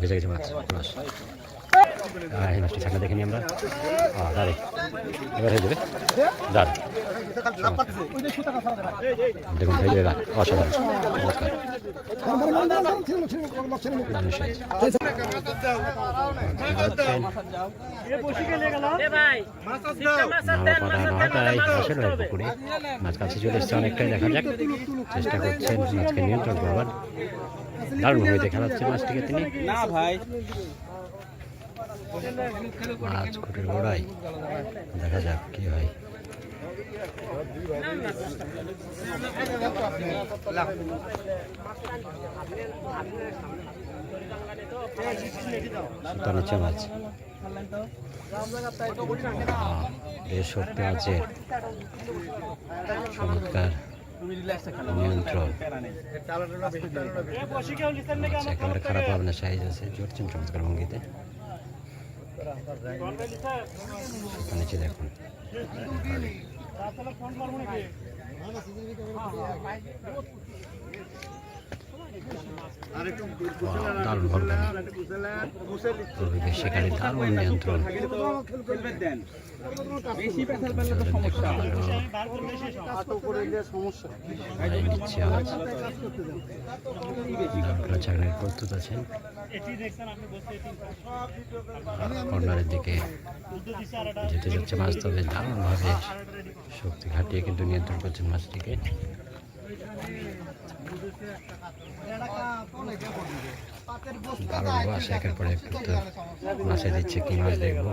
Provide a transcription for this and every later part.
ぐちゃくちゃになってしまい。এই মাছটি দেখে নিই আমরা। দাঁড়ে এবার হয়ে যাবে। দেখুন, হয় পুকুরে। মাছ কাছে চলে এসছে অনেকটাই, দেখা যাক। চেষ্টা করছেন মাছকে নিয়ন্ত্রণ করবার। দারুণ হয়ে দেখা যাচ্ছে মাছটিকে তিনি। না ভাই। গোড়ায় দেখা যাক কি হয়। মাছের চমৎকার নিয়ন্ত্রণ। খারাপ হবে না সাইজ আছে। জড়ছেন চমৎকার ভঙ্গিতে। নিচে দেখুন। Wow, সেখানে দারুণ নিয়ন্ত্রণ। চাকরির প্রস্তুত আছেন কর্নারের দিকে যেতে যাচ্ছে। মাছ তবে দারুণভাবে শক্তি খাটিয়ে কিন্তু নিয়ন্ত্রণ করছেন মাছটিকে। দারুণ মাছ একের পর এক মাছে দিচ্ছে কি মাছ দেখব?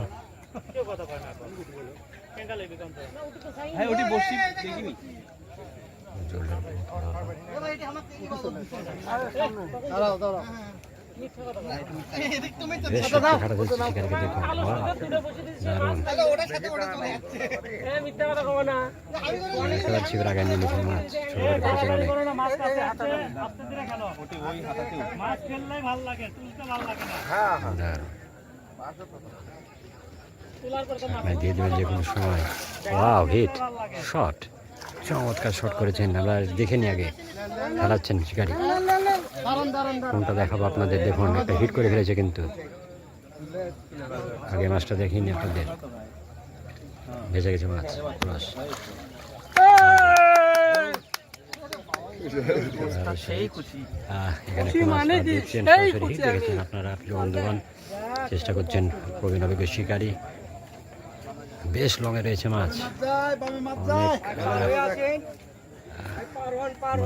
দাঁড়াও ওটি দিয়ে দেবেন যে কোনো সময় ওয়াও হিট শট চমৎকার শট করেছেন আমরা দেখে নিই আগে। খেলাচ্ছেন শিকারি কোনটা দেখাবো আপনাদের? দেখুন একটা হিট করে ফেলেছে কিন্তু। আগে মাছটা দেখিনি আপনাদের। ভেজে গেছে মাছ মাছ আহ, মাছ দেখছেন, দেখেছেন আপনারা বন্ধুগণ। চেষ্টা করছেন প্রবীণ অভিজ্ঞ শিকারী। বেশ লঙে রয়েছে মাছ। মাছ পার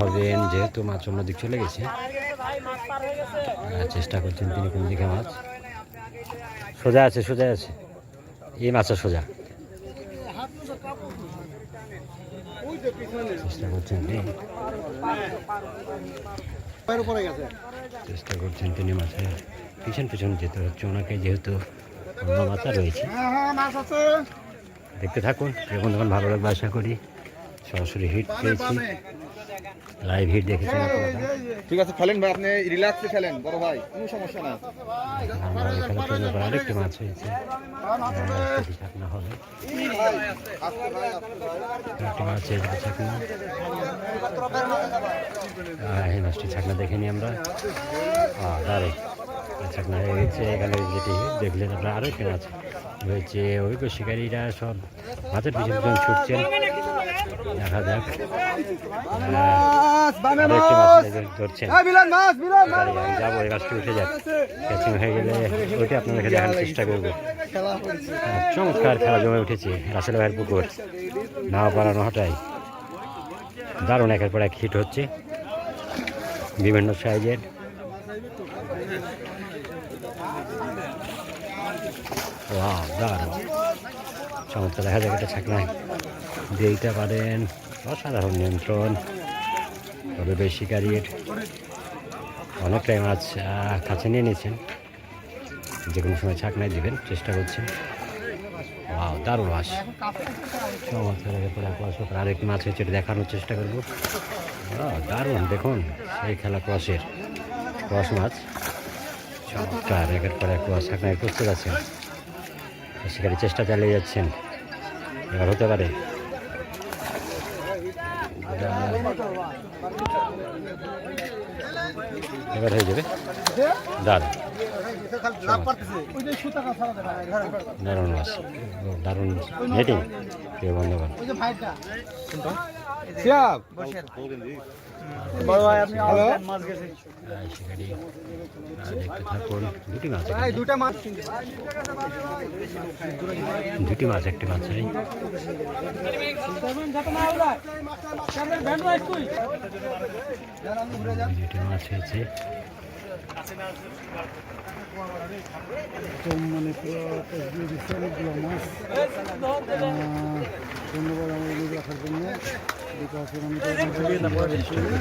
হবেন যেহেতু মাছ অন্য দিক চলে গেছে। চেষ্টা করছেন তিনি কোন দিকে মাছ। সোজা আছে সোজা আছে। এই মাছের সোজা। চেষ্টা করছেন তিনি। চেষ্টা করছেন তিনি মাছের পিছন পিছন যেতে হচ্ছে। ওনাকে যেহেতু অন্য মাছা রয়েছে দেখতে থাকুন প্রিয় তখন ভালো লাগবে আশা করি। সরাসরি হিট পেয়েছি। লাইভ হিট দেখেছি। ঠিক আছে খেলেন ভাই আপনি রিল্যাক্সে খেলেন বড় ভাই কোনো সমস্যা না এখানে আরেকটি মাছ হয়েছে। যদি ছাকনা হবে একটি মাছ হয়েছে ছাকনা। এই মাছটি ছাকনা দেখে নিই আমরা। দাঁড়ে ছাকনা হয়ে গেছে এখানে যেটি দেখলেন আপনারা আরও একটি আছে। হয়েছে অভিজ্ঞ শিকারীরা সব মাছের পিছন পিছন ছুটছেন। দেখা যাক। ধরছেন। যাব এই গাছটি উঠে যাক। ক্যাচিং হয়ে গেলে ওইটা আপনাদেরকে দেখানোর চেষ্টা করব। চমৎকার খেলা জমে উঠেছে রাসেল ভাইয়ের পুকুর। নাওয়া পাড়ানো হটাই দারুণ একের পর এক হিট হচ্ছে। বিভিন্ন সাইজের ওয়াও দারুণ। চমৎকার, দেখা যাক এটা ছাকনায় দিতে পারেন অসাধারণ নিয়ন্ত্রণ, তবে বেশ শিকারির অনেকটাই মাছ কাছে নিয়ে নিয়েছেন। যে কোনো সময় ছাকনায় দিবেন, চেষ্টা করছেন ওয়াও দারুণ মাছ চমৎকার আরেক মাছ হয়েছে এটা দেখানোর চেষ্টা করব। দারুণ, দেখুন, সেই খেলা ক্রসের, ক্রস মাছ। চমৎকার একের পর এক ছাকনায় প্রস্তুত আছেন। শিকারি চেষ্টা চালিয়ে যাচ্ছেন। এবার হতে পারে। এবার হয়ে যাবে। দাঁড় দারুণ মাছ। দারুণ নেটিং দেখতে থাকুন। দুটি মাছ দুটা মাছ। দুটি মাছ একটি মাছ নেই দুটি মাছ হয়েছে। মানে অনেকগুলো মাছ ধন্যবাদ আমার রাখার জন্য।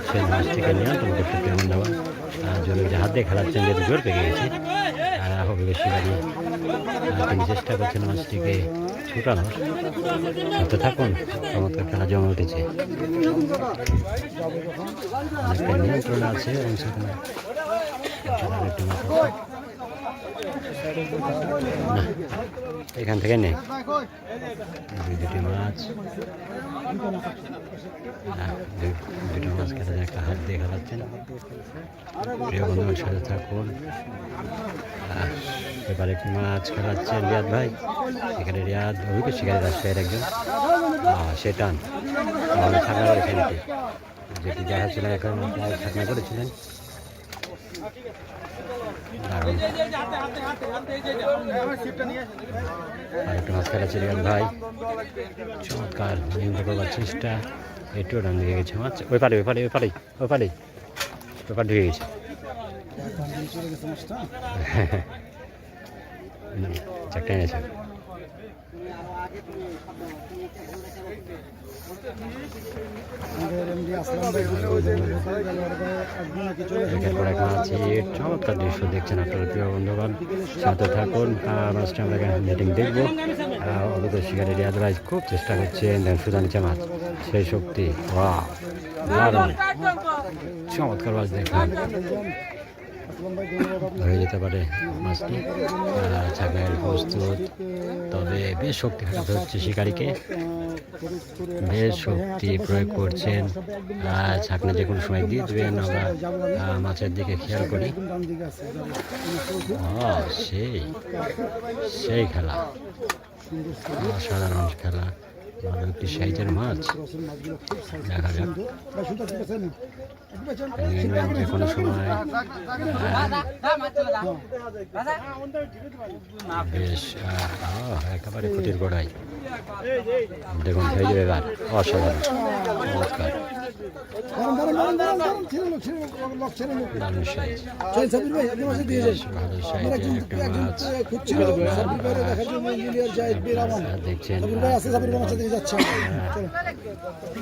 সেই মাছটিকে নিয়ন্ত্রণ করতে কেমন দেওয়া জোরে যে হাত দিয়ে খেলাচ্ছেন যেহেতু জোর পেকে গেছে আর অভিজ্ঞ শিকারী আহ, তিনি চেষ্টা করছেন মাছটিকে ছুটানোর সাথে থাকুন চমৎকার খেলা জমে উঠেছে অনেকটা নিয়ন্ত্রণ আছে এবং সেখানে আরেকটি মাছ আছে। না, এখান থেকে নেই দুটি মাছ। দুটো মাছ খেতে একটা হাত দিয়ে খেলাচ্ছেন প্রিয় বন্ধুর সাথে থাকুন। এবার একটি মাছ খেলাচ্ছেন রিয়াদ ভাই। এখানে রিয়াদ অভিজ্ঞ শিকারী রাজশাহীর একজন। সে টান। করেছেন এটি যেটি দেখাচ্ছিলেন এখন প্রায় করেছিলেন। আরেকটা মাছ খেলাচ্ছে রিয়াদ ভাই। চমৎকার নিয়ন্ত্রণ করবার চেষ্টা। একটু ডান দিকে গেছে মাছ। ওই পারে ওই পারে ওই পারে ওই পারে ওই পারে ঢুকে গেছে। চলে গেছে এনেছে চমৎকার দৃশ্য দেখছেন আপনারা প্রিয় বন্ধুগণ। সাথে থাকুন মাছটা আমরা নেটিং দেখব। অভিজ্ঞ শিকারী রিয়াদ ভাই খুব চেষ্টা করছেন দেন সুদা নিচে মাছ সেই শক্তি দারুণ। চমৎকার মাছ দেখলাম। হয়ে যেতে পারে মাছটি। ছাগলের প্রস্তুত তবে বেশ শক্তি খাটাতে হচ্ছে শিকারীকে। বেশ শক্তি প্রয়োগ করছেন। ছাকনা যে কোনো সময় দিয়ে দেবেন আমরা মাছের দিকে খেয়াল করি। সেই সেই খেলা। অসাধারণ খেলা। মাছ কোনো সময় বেশ একেবারে ক্ষতির গোড়ায়। দেখুন এবার অসাধারণ চমৎকার। ভাই ভাই ভাই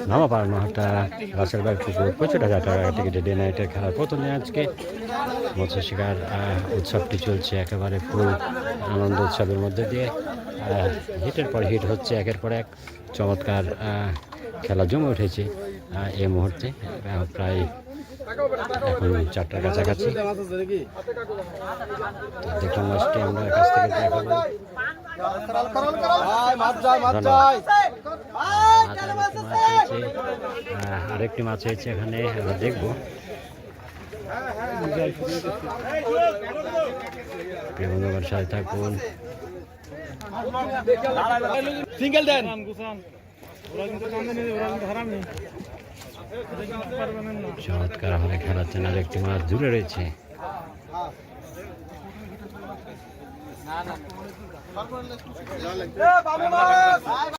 নামা পাড়ানো একটা রাসেল বাগ পুকুর পঁচিশ হাজার টাকা টিকিটে ডে নাইটের খেলার প্রথম আজকে মৎস্য শিকার উৎসবটি চলছে একেবারে ফুল আনন্দ উৎসবের মধ্যে দিয়ে হিটের পর হিট হচ্ছে, একের পর এক চমৎকার খেলা জমে উঠেছে। এই মুহূর্তে প্রায় এখন চারটার কাছাকাছি। দেখলাম মাছটি আমরা কাছ থেকে দেখাবো মাছ যায় মাছ মাছ আরেকটি মাছ হয়েছে। আহ, আরেকটি মাছ হয়েছে এখানে আমরা দেখব। প্রিয় বন্ধুগণ সাথে থাকুন। সিঙ্গেল দেন। চমৎকার হলে খেলাচ্ছেন আর একটি মাছ ঝুলে রয়েছে।